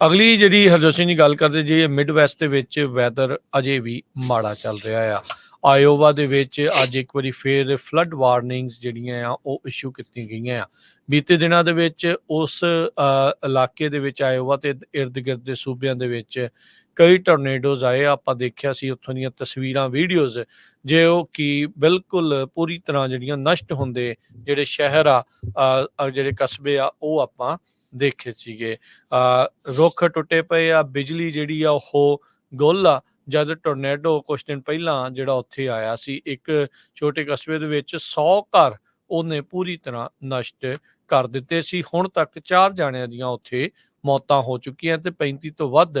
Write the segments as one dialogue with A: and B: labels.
A: ਅਗਲੀ ਜਿਹੜੀ ਹਰਜੋਤ ਸਿੰਘ ਜੀ ਗੱਲ ਕਰਦੇ ਜੀ ਮਿਡ ਵੈਸਟ ਦੇ ਵਿੱਚ ਵੈਦਰ ਅਜੇ ਵੀ ਮਾੜਾ ਚੱਲ ਰਿਹਾ ਆ। ਆਇਓਵਾ ਦੇ ਵਿੱਚ ਅੱਜ ਇੱਕ ਵਾਰੀ ਫੇਰ ਫਲੱਡ ਵਾਰਨਿੰਗਸ ਜਿਹੜੀਆਂ ਆ, ਉਹ ਇਸ਼ੂ ਕੀਤੀਆਂ ਗਈਆਂ ਆ। ਬੀਤੇ ਦਿਨਾਂ ਦੇ ਵਿੱਚ ਉਸ ਇਲਾਕੇ ਦੇ ਵਿੱਚ ਆਇਓਵਾ ਤੇ ਇਰਦ ਗਿਰਦ ਦੇ ਸੂਬਿਆਂ ਦੇ ਵਿੱਚ ਕਈ ਟੋਰਨੇਡੋਜ਼ ਆਏ। ਆਪਾਂ ਦੇਖਿਆ ਸੀ ਉੱਥੋਂ ਦੀਆਂ ਤਸਵੀਰਾਂ ਵੀਡੀਓਜ਼ ਜੇ ਉਹ ਕੀ ਬਿਲਕੁਲ ਪੂਰੀ ਤਰ੍ਹਾਂ ਜਿਹੜੀਆਂ ਨਸ਼ਟ ਹੁੰਦੇ ਜਿਹੜੇ ਸ਼ਹਿਰ ਆ ਜਿਹੜੇ ਕਸਬੇ ਆ, ਉਹ ਆਪਾਂ ਦੇਖੇ ਸੀਗੇ। ਅ, ਰੁੱਖ ਟੁੱਟੇ ਪਏ ਆ ਬਿਜਲੀ ਜਿਹੜੀ ਆ ਉਹ ਗੁੱਲ ਆ। ਜਦ ਟੋਰਨੇਡੋ ਕੁਝ ਦਿਨ ਪਹਿਲਾਂ ਜਿਹੜਾ ਉੱਥੇ ਆਇਆ ਸੀ ਇੱਕ ਛੋਟੇ ਕਸਬੇ ਦੇ ਵਿੱਚ 100 ਘਰ ਉਹਨੇ ਪੂਰੀ ਤਰ੍ਹਾਂ ਨਸ਼ਟ ਕਰ ਦਿੱਤੇ ਸੀ। ਹੁਣ ਤੱਕ 4 ਜਾਣਿਆਂ ਦੀਆਂ ਉੱਥੇ ਮੌਤਾਂ ਹੋ ਚੁੱਕੀਆਂ ਤੇ 35 ਤੋਂ ਵੱਧ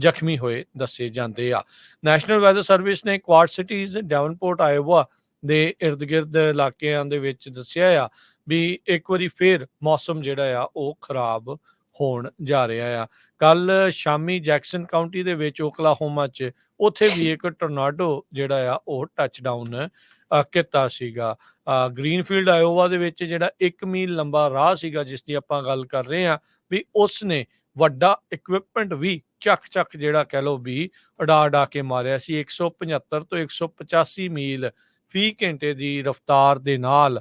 A: ਜ਼ਖਮੀ ਹੋਏ ਦੱਸੇ ਜਾਂਦੇ ਆ। ਨੈਸ਼ਨਲ ਵੈਦਰ ਸਰਵਿਸ ਨੇ ਕੁਆਡ ਸਿਟੀਜ਼ ਡੈਵਨਪੋਰਟ ਆਇਓਵਾ ਦੇ ird-gird ਇਲਾਕਿਆਂ ਦੇ ਵਿੱਚ ਦੱਸਿਆ ਆ ਵੀ ਇੱਕ ਵਾਰੀ ਫੇਰ ਮੌਸਮ ਜਿਹੜਾ ਆ, ਉਹ ਖਰਾਬ ਹੋਣ ਜਾ ਰਿਹਾ ਆ। ਕੱਲ ਸ਼ਾਮੀ ਜੈਕਸਨ ਕਾਉਂਟੀ ਦੇ ਵਿੱਚ ਓਕਲਾਹੋਮਾ 'ਚ ਉੱਥੇ ਵੀ ਇੱਕ ਟੋਰਨਾਡੋ ਜਿਹੜਾ ਆ, ਉਹ ਟੱਚਡਾਊਨ ਕੀਤਾ ਸੀਗਾ। ਗ੍ਰੀਨਫੀਲਡ ਆਇਓਵਾ ਦੇ ਵਿੱਚ ਜਿਹੜਾ 1 ਮੀਲ ਲੰਬਾ ਰਾਹ ਸੀਗਾ, ਜਿਸ ਦੀ ਆਪਾਂ ਗੱਲ ਕਰ ਰਹੇ ਆ ਵੀ ਉਸ ਨੇ ਵੱਡਾ ਇਕਵਿਪਮੈਂਟ ਵੀ ਚੱਕ ਚੱਕ ਜਿਹੜਾ ਕਹਿ ਲੋ ਵੀ ਉਡਾ ਉਡਾ ਕੇ ਮਾਰਿਆ ਸੀ। 175 ਤੋਂ 185 ਮੀਲ ਫੀ ਘੰਟੇ ਦੀ ਰਫ਼ਤਾਰ ਦੇ ਨਾਲ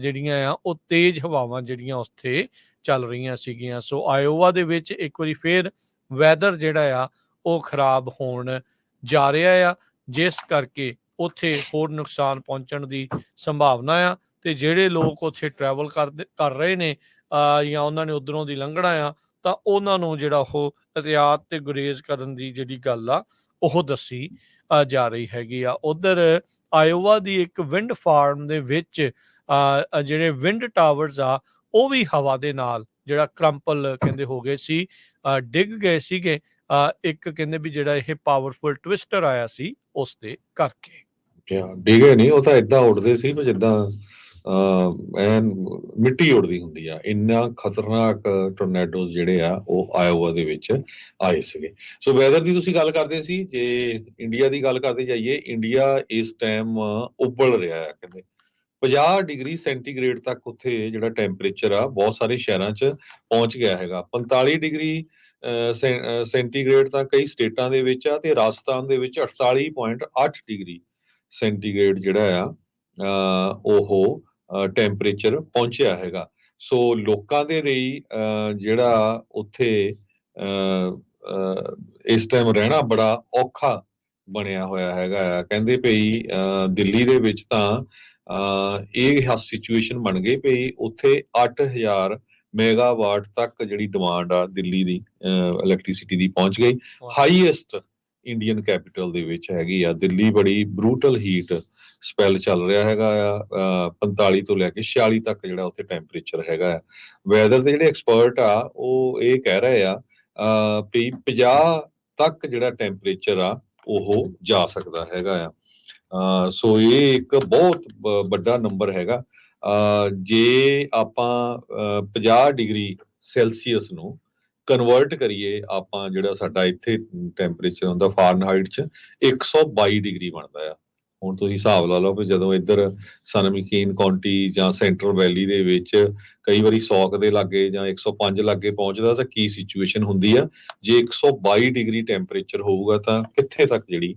A: ਜਿਹੜੀਆਂ ਆ, ਉਹ ਤੇਜ਼ ਹਵਾਵਾਂ ਜਿਹੜੀਆਂ ਉੱਥੇ ਚੱਲ ਰਹੀਆਂ ਸੀਗੀਆਂ। ਸੋ ਆਇਓਵਾ ਦੇ ਵਿੱਚ ਇੱਕ ਵਾਰੀ ਫੇਰ ਵੈਦਰ ਜਿਹੜਾ ਆ, ਉਹ ਖਰਾਬ ਹੋਣ ਜਾ ਰਿਹਾ ਆ। ਜਿਸ ਕਰਕੇ ਉੱਥੇ ਹੋਰ ਨੁਕਸਾਨ ਪਹੁੰਚਣ ਦੀ ਸੰਭਾਵਨਾ ਆ ਤੇ ਜਿਹੜੇ ਲੋਕ ਉੱਥੇ ਟਰੈਵਲ ਕਰਦੇ ਕਰ ਰਹੇ ਨੇ ਜਾਂ ਉਹਨਾਂ ਨੇ ਉਧਰੋਂ ਦੀ ਲੰਘਣਾ ਆ, ਤਾਂ ਉਹਨਾਂ ਨੂੰ ਜਿਹੜਾ ਉਹ ਇhtiyਾਤ ਤੇ ਗੁਰੇਜ਼ ਕਰਨ ਦੀ ਜਿਹੜੀ ਗੱਲ ਆ, ਉਹ ਦੱਸੀ ਜਾ ਰਹੀ ਹੈਗੀ ਆ। ਉਧਰ ਆਇਓਵਾ ਦੀ ਇੱਕ ਵਿੰਡ ਫਾਰਮ ਦੇ ਵਿੱਚ ਜਿਹੜੇ ਵਿੰਡ ਟਾਵਰਸ ਆ, ਉਹ ਵੀ ਹਵਾ ਦੇ ਨਾਲ, ਜਿਹੜਾ ਕ੍ਰੰਪਲ ਕਹਿੰਦੇ ਹੋ ਗਏ ਸੀ ਡਿੱਗ ਗਏ ਸੀਗੇ ਇੱਕ ਕਹਿੰਦੇ ਵੀ ਜਿਹੜਾ ਇਹ ਪਾਵਰਫੁਲ ਟਵਿਸਟਰ ਆਇਆ ਸੀ, ਉਸ ਦੇ ਕਰਕੇ।
B: ਡਿਗੇ ਨਹੀਂ, ਉਹ ਤਾਂ ਇਦਾਂ ਉੱਡਦੇ ਸੀ ਵੀ ਜਿੱਦਾਂ ਐਨ ਮਿੱਟੀ ਉੱਡਦੀ ਹੁੰਦੀ ਆ। ਇੰਨਾ ਖਤਰਨਾਕ ਟੋਰਨੇਡੋਜ਼ ਜਿਹੜੇ ਆ, ਉਹ ਆਇਓਵਾ ਦੇ ਵਿੱਚ ਆਏ ਸੀਗੇ। ਸੋ ਵੈਦਰ ਦੀ ਤੁਸੀਂ ਗੱਲ ਕਰਦੇ ਸੀ, ਜੇ ਇੰਡੀਆ ਦੀ ਗੱਲ ਕਰਦੇ ਜਾਈਏ ਇੰਡੀਆ ਇਸ ਟਾਈਮ ਉੱਬਲ ਰਿਹਾ ਹੈ, ਕਹਿੰਦੇ। 50 ਡਿਗਰੀ ਸੈਂਟੀਗ੍ਰੇਡ ਤੱਕ ਉੱਥੇ ਜਿਹੜਾ ਟੈਂਪਰੇਚਰ ਆ ਬਹੁਤ ਸਾਰੇ ਸ਼ਹਿਰਾਂ 'ਚ ਪਹੁੰਚ ਗਿਆ ਹੈਗਾ। 45 ਡਿਗਰੀ ਅਹ, ਸੈਂ- ਸੈਂਟੀਗ੍ਰੇਡ ਤਾਂ ਕਈ ਸਟੇਟਾਂ ਦੇ ਵਿੱਚ ਆ ਤੇ ਰਾਜਸਥਾਨ ਦੇ ਵਿੱਚ 48.8 ਡਿਗਰੀ ਸੈਂਟੀਗ੍ਰੇਡ ਜਿਹੜਾ ਆ ਅਹ, ਉਹ ਟੈਂਪਰੇਚਰ ਪਹੁੰਚਿਆ ਹੈਗਾ। ਸੋ ਲੋਕਾਂ ਦੇ ਲਈ ਅਹ, ਜਿਹੜਾ ਉੱਥੇ ਅਹ, ਅਹ, ਇਸ ਟਾਈਮ ਰਹਿਣਾ ਬੜਾ ਔਖਾ ਬਣਿਆ ਹੋਇਆ ਹੈਗਾ ਆ। ਕਹਿੰਦੇ ਭਈ ਅਹ, ਦਿੱਲੀ ਦੇ ਵਿੱਚ ਤਾਂ ਇਹ ਸਿਚੁਏਸ਼ਨ ਬਣ ਗਈ ਭਈ ਉੱਥੇ 8000 ਮੈਗਾਵਾਟ ਤੱਕ ਜਿਹੜੀ ਡਿਮਾਂਡ ਆ ਦਿੱਲੀ ਦੀ ਇਲੈਕਟ੍ਰਿਸਿਟੀ ਦੀ ਪਹੁੰਚ ਗਈ। ਹਾਈਐਸਟ ਇੰਡੀਅਨ ਕੈਪੀਟਲ ਦੇ ਵਿੱਚ ਹੈਗੀ ਆ। ਦਿੱਲੀ ਬੜੀ ਬਰੂਟਲ ਹੀਟ ਸਪੈਲ ਚੱਲ ਰਿਹਾ ਹੈਗਾ ਆ। ਅਹ 45 ਤੋਂ ਲੈ ਕੇ 46 ਤੱਕ ਜਿਹੜਾ ਉੱਥੇ ਟੈਂਪਰੇਚਰ ਹੈਗਾ ਆ। ਵੈਦਰ ਦੇ ਜਿਹੜੇ ਐਕਸਪਰਟ ਆ ਉਹ ਇਹ ਕਹਿ ਰਹੇ ਆ ਵੀ 50 ਤੱਕ ਜਿਹੜਾ ਟੈਂਪਰੇਚਰ ਆ ਉਹ ਜਾ ਸਕਦਾ ਹੈਗਾ ਆ। ਸੋ ਇਹ ਇੱਕ ਬਹੁਤ ਵੱਡਾ ਨੰਬਰ ਹੈਗਾ। ਜੇ ਆਪਾਂ, ਅਹ 50 ਡਿਗਰੀ ਸੈਲਸੀਅਸ ਨੂੰ ਕਨਵਰਟ ਕਰੀਏ, ਆਪਾਂ ਜਿਹੜਾ ਸਾਡਾ ਇੱਥੇ ਟੈਂਪਰੇਚਰ ਹੁੰਦਾ ਫਾਰਨਹਾਈਟ ਚ 122 ਡਿਗਰੀ ਬਣਦਾ ਆ। ਹੁਣ ਤੁਸੀਂ ਹਿਸਾਬ ਲਾ ਲਓ ਕਿ ਜਦੋਂ ਇੱਧਰ ਸਨਮਕੀਨ ਕਾਉਂਟੀ ਜਾਂ ਸੈਂਟਰਲ ਵੈਲੀ ਦੇ ਵਿੱਚ ਕਈ ਵਾਰੀ 100 ਦੇ ਲਾਗੇ ਜਾਂ 105 ਲਾਗੇ ਪਹੁੰਚਦਾ ਤਾਂ ਕੀ ਸਿਚੁਏਸ਼ਨ ਹੁੰਦੀ ਆ? ਜੇ 122 ਡਿਗਰੀ ਟੈਂਪਰੇਚਰ ਹੋਊਗਾ ਤਾਂ ਕਿੱਥੇ ਤੱਕ ਜਿਹੜੀ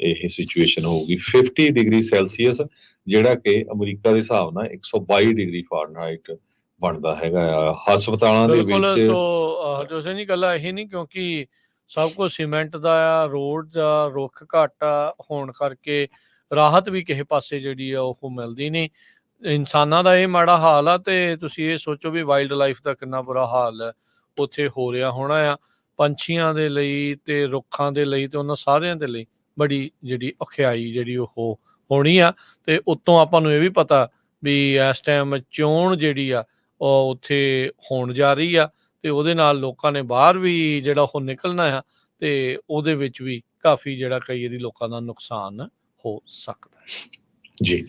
B: ਇਹ ਸਿਚੁਏਸ਼ਨ ਹੋਊਗੀ। 50 ਡਿਗਰੀ ਸੈਲਸੀਅਸ ਜਿਹੜਾ ਕਿ ਅਮਰੀਕਾ ਦੇ ਹਿਸਾਬ ਨਾਲ 122 ਡਿਗਰੀ ਫਾਰਨਹਾਈਟ ਬਣਦਾ ਹੈਗਾ ਹਸਪਤਾਲਾਂ ਦੇ
A: ਬਿਲਕੁਲ
B: ਵਿੱਚ
A: ਸੋ ਅ, ਹਰਜੋਤ ਸਿੰਘ ਜੀ ਗੱਲਾਂ ਇਹ ਨਹੀਂ ਕਿਉਂਕਿ ਸਭ ਕੁਝ ਸੀਮੈਂਟ ਦਾ ਆ ਰੋਡਸ ਆ ਰੁੱਖ ਘੱਟ ਹੋਣ ਕਰਕੇ ਰਾਹਤ ਵੀ ਕਿਸੇ ਪਾਸੇ ਜਿਹੜੀ ਆ ਉਹ ਮਿਲਦੀ ਨਹੀਂ। ਇਨਸਾਨਾਂ ਦਾ ਇਹ ਮਾੜਾ ਹਾਲ ਆ ਤੇ ਤੁਸੀਂ ਇਹ ਸੋਚੋ ਵੀ ਵਾਈਲਡ ਲਾਈਫ ਦਾ ਕਿੰਨਾ ਬੁਰਾ ਹਾਲ ਉੱਥੇ ਹੋ ਰਿਹਾ ਹੋਣਾ ਆ। ਪੰਛੀਆਂ ਦੇ ਲਈ ਤੇ ਰੁੱਖਾਂ ਦੇ ਲਈ ਤੇ ਉਹਨਾਂ ਸਾਰਿਆਂ ਦੇ ਲਈ। ਬੜੀ ਜਿਹੜੀ ਔਖਿਆਈ ਜਿਹੜੀ ਉਹ ਹੋਣੀ ਆ, ਤੇ ਉਤੋਂ ਆਪਾਂ ਨੂੰ ਇਹ ਵੀ ਪਤਾ ਵੀ ਇਸ ਟਾਈਮ ਚੋਣ ਜਿਹੜੀ ਆ, ਉਹ ਉੱਥੇ ਹੋਣ ਜਾ ਰਹੀ ਆ, ਤੇ ਉਹਦੇ ਨਾਲ ਲੋਕਾਂ ਨੇ ਬਾਹਰ ਵੀ ਜਿਹੜਾ ਉਹ ਨਿਕਲਣਾ ਆ, ਤੇ ਉਹਦੇ ਵਿੱਚ ਵੀ ਕਾਫੀ ਜਿਹੜਾ ਕਈ ਵਾਰੀ ਲੋਕਾਂ ਦਾ ਨੁਕਸਾਨ ਹੋ ਸਕਦਾ ਹੈ।
B: ਜੀ।